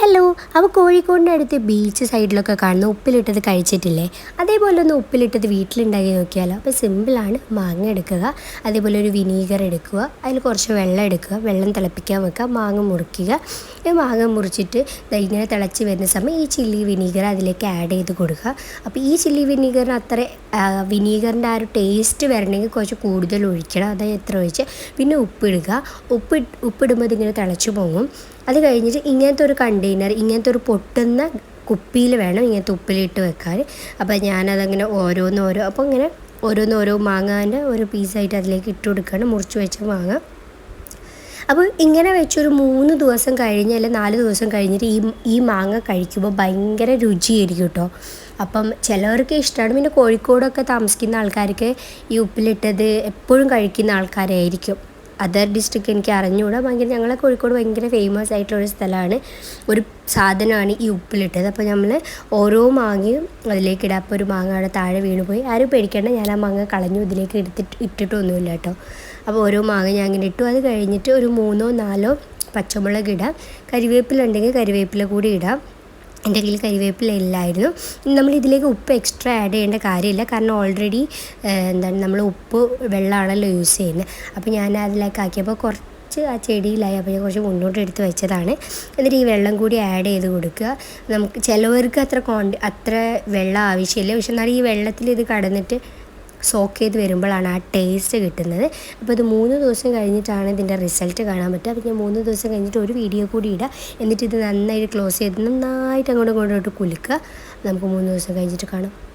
Hello അവ കോഴിക്കോടിന്റെ അടുത്ത് ബീച്ച് സൈഡിലൊക്കെ കാണുന്ന ഉപ്പിലിട്ടത് കഴിച്ചിട്ടില്ലേ? അതേപോലെ ഒന്ന് ഉപ്പിലിട്ടത് വീട്ടിലുണ്ടാക്കി നോക്കിയാലോ. അപ്പോൾ സിമ്പിളാണ് മാങ്ങ എടുക്കുക. അതേപോലെ ഒരു വിനീഗർ എടുക്കുക. അതിൽ കുറച്ച് വെള്ളം എടുക്കുക. വെള്ളം തിളപ്പിക്കാൻ വെക്കുക. മാങ്ങ മുറിക്കുക. ഈ മാങ്ങ മുറിച്ചിട്ട് ഇങ്ങനെ തിളച്ച് വരുന്ന സമയം ഈ ചില്ലി വിനീഗർ അതിലേക്ക് ആഡ് ചെയ്ത് കൊടുക്കുക. അപ്പോൾ ഈ ചില്ലി വിനീഗറിന് അത്ര വിനീഗറിന്റെ ആ ഒരു ടേസ്റ്റ് വരണമെങ്കിൽ കുറച്ച് കൂടുതൽ ഒഴിക്കണം. അതായത് എത്ര ഒഴിച്ച്? പിന്നെ ഉപ്പിടുക. ഉപ്പ് ഉപ്പിടുമ്പോൾ ഇതിങ്ങനെ തിളച്ച് പോകും. അത് കഴിഞ്ഞിട്ട് ഇങ്ങനത്തെ ഒരു കണ്ടെയ്നർ ഇങ്ങനത്തെ ഒരു പൊട്ടുന്ന കുപ്പിയിൽ വേണം ഇങ്ങനത്തെ ഉപ്പിലിട്ട് വെക്കാൻ. അപ്പോൾ ഞാനതങ്ങനെ ഓരോന്നോരോ അപ്പോൾ ഇങ്ങനെ ഓരോന്നോരോ മാങ്ങാന്റെ ഒരു പീസായിട്ട് അതിലേക്ക് ഇട്ട് കൊടുക്കുകയാണ് മുറിച്ച് വെച്ച മാങ്ങ. അപ്പോൾ ഇങ്ങനെ വെച്ചൊരു മൂന്ന് ദിവസം കഴിഞ്ഞ് അല്ലെങ്കിൽ നാല് ദിവസം കഴിഞ്ഞിട്ട് ഈ ഈ മാങ്ങ കഴിക്കുമ്പോൾ ഭയങ്കര രുചിയായിരിക്കും കേട്ടോ. അപ്പം ചിലവർക്ക് ഇഷ്ടമാണ് പിന്നെ കോഴിക്കോടൊക്കെ താമസിക്കുന്ന ആൾക്കാർക്ക് ഈ ഉപ്പിലിട്ടത് എപ്പോഴും കഴിക്കുന്ന ആൾക്കാരായിരിക്കും. അതർ ഡിസ്ട്രിക്ട് എനിക്ക് അറിഞ്ഞുകൂടാ ഭയങ്കര ഞങ്ങളെ കോഴിക്കോട് ഭയങ്കര ഫേമസ് ആയിട്ടുള്ള ഒരു സ്ഥലമാണ്. ഒരു സാധനമാണ് ഈ ഉപ്പിലിട്ടത്. അപ്പോൾ നമ്മൾ ഓരോ മാങ്ങയും അതിലേക്ക് ഇടുക അപ്പോൾ ഒരു മാങ്ങ അവിടെ താഴെ വീണ് പോയി ആരും പേടിക്കേണ്ട. ഞാൻ ആ മാങ്ങ കളഞ്ഞു ഇതിലേക്ക് എടുത്തിട്ട് ഇട്ടിട്ടൊന്നുമില്ല കേട്ടോ. അപ്പോൾ ഓരോ മാങ്ങ ഞാൻ ഇങ്ങനെ ഇട്ടു. അത് കഴിഞ്ഞിട്ട് ഒരു മൂന്നോ നാലോ പച്ചമുളക് ഇടാം. കരിവേപ്പില ഉണ്ടെങ്കിൽ കരിവേപ്പില കൂടി ഇടാം. എന്റെ കയ്യിൽ കരിവേപ്പില ഇല്ലായിരുന്നു. നമ്മൾ ഇതിലേക്ക് ഉപ്പ് എക്സ്ട്രാ ആഡ് ചെയ്യേണ്ട കാര്യമില്ല. കാരണം ഓൾറെഡി എന്താണ് നമ്മൾ ഉപ്പ് വെള്ളമാണല്ലോ യൂസ് ചെയ്യുന്നത്. അപ്പോൾ ഞാൻ അതിലേക്ക് ആക്കിയപ്പോൾ കുറച്ച് ആ ചെടിയിലായി. അപ്പോൾ ഞാൻ കുറച്ച് മുന്നോട്ട് എടുത്ത് വെച്ചതാണ്. എന്നിട്ട് ഈ വെള്ളം കൂടി ആഡ് ചെയ്ത് കൊടുക്കുക. നമുക്ക് ചിലവർക്ക് അത്ര ക്വാണ്ടി അത്ര വെള്ളം ആവശ്യമില്ല. പക്ഷെ എന്നാൽ ഈ വെള്ളത്തിൽ ഇത് കടന്നിട്ട് സോക്ക് ചെയ്ത് വരുമ്പോഴാണ് ആ ടേസ്റ്റ് കിട്ടുന്നത്. അപ്പോൾ ഇത് മൂന്ന് ദിവസം കഴിഞ്ഞിട്ടാണ് ഇതിന്റെ റിസൾട്ട് കാണാൻ പറ്റുക. അപ്പോൾ ഞാൻ മൂന്ന് ദിവസം കഴിഞ്ഞിട്ട് ഒരു വീഡിയോ കൂടി ഇടാം. എന്നിട്ട് ഇത് നന്നായിട്ട് ക്ലോസ് ചെയ്ത് നന്നായിട്ട് അങ്ങോട്ട് ഇങ്ങോട്ടും കുലുക്കുക. നമുക്ക് മൂന്ന് ദിവസം കഴിഞ്ഞിട്ട് കാണാം.